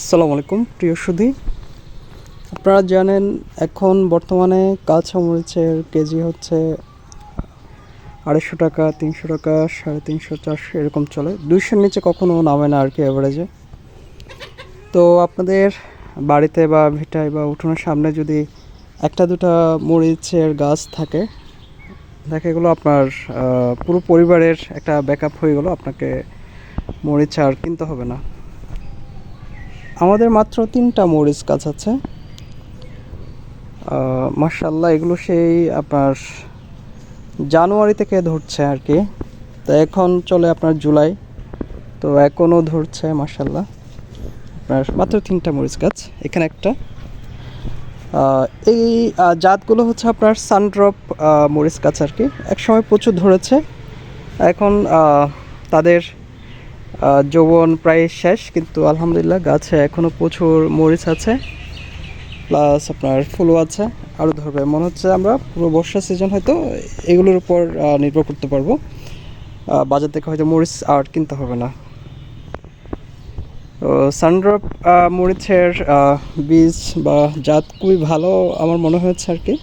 আসসালামু আলাইকুম, প্রিয় সুধী। আপনারা জানেন, এখন বর্তমানে কাঁচা মরিচের কেজি হচ্ছে আড়াইশো টাকা, তিনশো টাকা, সাড়ে তিনশো, চারশো, এরকম চলে। দুইশোর নিচে কখনো নামে না আর কি অ্যাভারেজে তো আপনাদের বাড়িতে বা ভিটায় বা উঠোনের সামনে যদি একটা, দুটা মরিচের গাছ থাকে, দেখা গেলো আপনার পুরো পরিবারের একটা ব্যাকআপ হয়ে গেলো, আপনাকে মরিচ আর কিনতে হবে না। আমাদের মাত্র তিনটা মরিচ গাছ আছে। মার্শাল্লাহ এগুলো সেই আপনার জানুয়ারি থেকে ধরছে আর কি। তো এখন চলে আপনার জুলাই, তো এখনও ধরছে মার্শাল্লাহ আপনার মাত্র তিনটা মরিচ গাছ, এখানে একটা। এই জাতগুলো হচ্ছে আপনার সানড্রপ মরিচ গাছ আর কি। একসময় প্রচুর ধরেছে, এখন তাদের যৌবন প্রায় শেষ, কিন্তু আলহামদুলিল্লাহ গাছে এখনও প্রচুর মরিচ আছে প্লাস আপনার ফুলও আছে। আরও ধরবে, মনে হচ্ছে আমরা পুরো বর্ষা সিজন হয়তো এগুলোর উপর নির্ভর করতে পারব। বাজার থেকে হয়তো মরিচ আর কিনতে হবে না। তো সানড্রপ মরিচের বীজ বা জাত খুবই ভালো আমার মনে হয়েছে আর কি।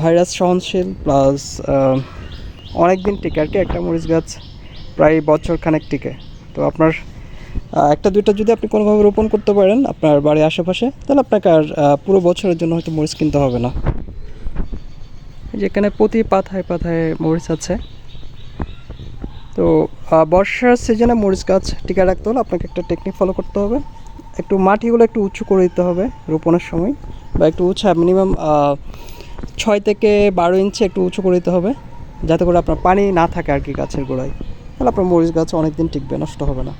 ভাইরাস সহনশীল প্লাস অনেক দিন টিকে আর কি একটা মরিচ গাছ। প্রায় বছর খানেক টিকে তো আপনার একটা দুইটা যদি আপনি কোনোভাবে রোপণ করতে পারেন আপনার বাড়ির আশেপাশে, তাহলে আপনাকে আর পুরো বছরের জন্য হয়তো মরিচ কিনতে হবে না। যেখানে প্রতি পাথায় পাথায় মরিচ আছে। তো বর্ষার সিজনে মরিচ গাছ টিকে রাখতে হলে আপনাকে একটা টেকনিক ফলো করতে হবে। একটু মাটিগুলো একটু উঁচু করে দিতে হবে রোপণের সময় বা একটু উঁচু মিনিমাম ছয় থেকে বারো ইঞ্চি একটু উঁচু করে দিতে হবে, যাতে করে আপনার পানি না থাকে আর কি গাছের গোড়ায়। তাহলে আপনার মরিচ গাছ অনেক দিন টিকবে, নষ্ট হবে না।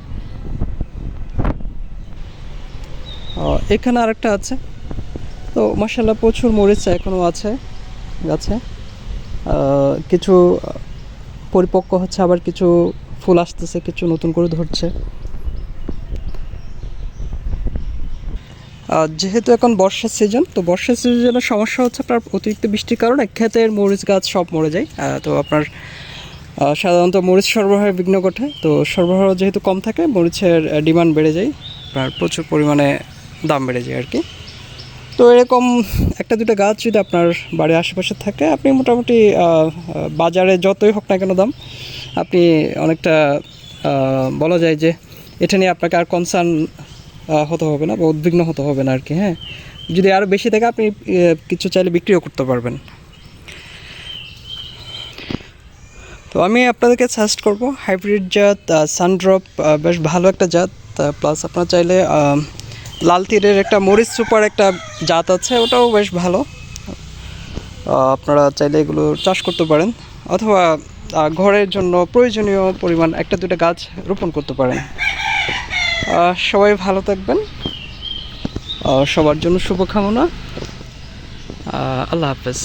এখানে আরেকটা আছে। তো মাসাল্লাহ প্রচুর মরিচ এখনও আছে গাছে। কিছু পরিপক্ক হচ্ছে, আবার কিছু ফুল আসতেছে, কিছু নতুন করে ধরছে। যেহেতু এখন বর্ষার সিজন, তো বর্ষার সিজনের সমস্যা হচ্ছে আপনার অতিরিক্ত বৃষ্টির কারণে ক্ষেতের মরিচ গাছ সব মরে যায়। তো আপনার সাধারণত মরিচ সরবরাহের বিঘ্ন ঘটে, তো সরবরাহ যেহেতু কম থাকে, মরিচের ডিমান্ড বেড়ে যায় আপনার প্রচুর পরিমাণে দাম বেড়ে যায় আর কি। তো এরকম একটা দুটো গাছ যদি আপনার বাড়ির আশেপাশে থাকে, আপনি মোটামুটি বাজারে যতই হোক না কেন দাম, আপনি অনেকটা বলা যায় যে এটা নিয়ে আপনাকে আর কনসার্ন হতে হবে না বা উদ্বিগ্ন হতে হবে না আর কি হ্যাঁ। যদি আরও বেশি থাকে, আপনি কিছু চাইলে বিক্রিও করতে পারবেন। তো আমি আপনাদেরকে সাজেস্ট করব হাইব্রিড জাত সানড্রপ বেশ ভালো একটা জাত প্লাস আপনারা চাইলে লাল তীরের একটা মরিচ সুপার একটা জাত আছে, ওটাও বেশ ভালো। আপনারা চাইলে এগুলো চাষ করতে পারেন, অথবা ঘরের জন্য প্রয়োজনীয় পরিমাণ একটা দুটো গাছ রোপণ করতে পারেন। সবাই ভালো থাকবেন। সবার জন্য শুভকামনা। আল্লাহ হাফেজ।